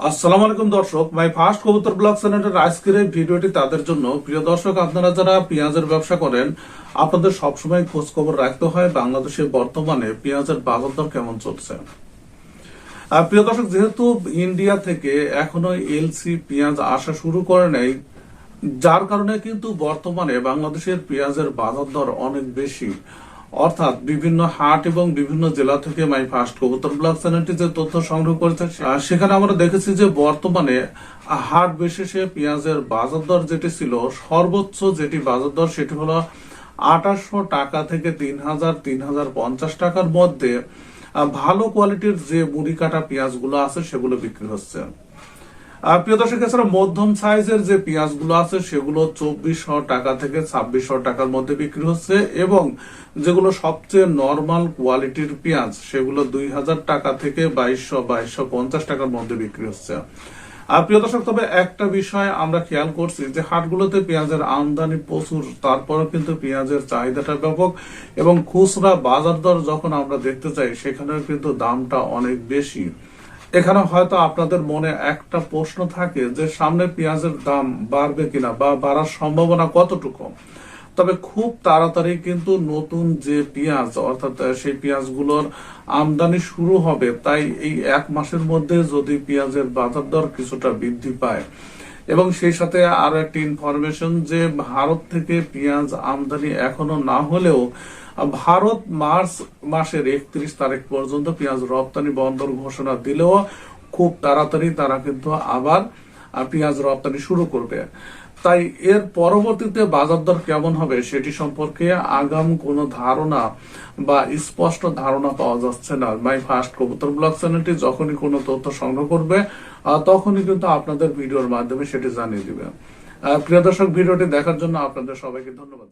আসসালামু আলাইকুম দর্শক, মাই ফার্স্ট কবুতর ব্লগ চ্যানেলের আজকের ভিডিওটি তাদের জন্য। প্রিয় দর্শক, আপনারা যারা পেঁয়াজের ব্যবসা করেন, আপনাদের সবসময় খোঁজ খবর রাখতে হয় বাংলাদেশে বর্তমানে পেঁয়াজের বাজার দর কেমন চলছে। প্রিয় দর্শক, যেহেতু ইন্ডিয়া থেকে এখনও এলসি পেঁয়াজ আসা শুরু করে নাই, যার কারণে কিন্তু বর্তমানে বাংলাদেশের পেঁয়াজের বাজার দর অনেক বেশি। অর্থাৎ বিভিন্ন হাট এবং বিভিন্ন জেলা থেকে মাই ফার্স্ট কবুতর ব্লগ চ্যানেলটি যে তথ্য সংগ্রহ করেছে সেখানে আমরা দেখেছি যে বর্তমানে হাট বিশেষে পেঁয়াজের বাজার দর যেটি ছিল, সর্বোচ্চ যেটি বাজার দর সেটি হলো আঠাশশো টাকা থেকে তিন হাজার তিন হাজার পঞ্চাশ টাকার মধ্যে ভালো কোয়ালিটির যে মুড়ি কাটা পেঁয়াজগুলো আছে সেগুলো বিক্রি হচ্ছে। প্রিয় দর্শক এছাড়া মধ্যম সাইজের যে পেঁয়াজগুলো আছে, সেগুলো চব্বিশশো টাকা থেকে ছাব্বিশশো টাকার মধ্যে বিক্রি হচ্ছে এবং যেগুলো সবচেয়ে নর্মাল কোয়ালিটির পেঁয়াজ, সেগুলো দুই হাজার টাকা থেকে বাইশশো বাইশশো পঞ্চাশ টাকার মধ্যে বিক্রি হচ্ছে। আর প্রিয় দর্শক, তবে একটা বিষয় আমরা খেয়াল করছি যে হাটগুলোতে পেঁয়াজের আমদানি প্রচুর, তারপরেও কিন্তু পেঁয়াজের চাহিদাটা ব্যাপক এবং খুচরা বাজার দর যখন আমরা দেখতে চাই, সেখানেও কিন্তু দামটা অনেক বেশি। এখানে হয়তো আপনাদের মনে একটা প্রশ্ন থাকে যে সামনে পেঁয়াজের দাম বাড়বে কিনা বা বাড়ার সম্ভাবনা কতটুকু? তবে খুব তাড়াতাড়ি কিন্তু নতুন যে পেঁয়াজ, অর্থাৎ সেই পেঁয়াজগুলোর আমদানি শুরু হবে, তাই এই এক মাসের মধ্যে যদি পেঁয়াজের বাজার দর কিছুটা বৃদ্ধি পায় এবং সেই সাথে আরও একটি ইনফরমেশন যে ভারত থেকে পেঁয়াজ আমদানি এখনও না হলেও ভারত মার্চ মাসের একত্রিশ তারিখ পর্যন্ত পেঁয়াজ রপ্তানি বন্দর ঘোষণা দিলেও খুব তাড়াতাড়ি তারা কিন্তু আবার পেঁয়াজ রপ্তানি শুরু করবে। তাই এর পরবর্তীতে বাজার দর কেমন হবে সেটি সম্পর্কে আগাম কোন ধারণা বা স্পষ্ট ধারণা পাওয়া যাচ্ছে না। মাই ফার্স্ট কবুতর ব্লক চ্যানেলটি যখনই কোনো তথ্য সংগ্রহ করবে তখনই কিন্তু আপনাদের ভিডিওর মাধ্যমে সেটি জানিয়ে দিবে। প্রিয় দর্শক, ভিডিওটি দেখার জন্য আপনাদের সবাইকে ধন্যবাদ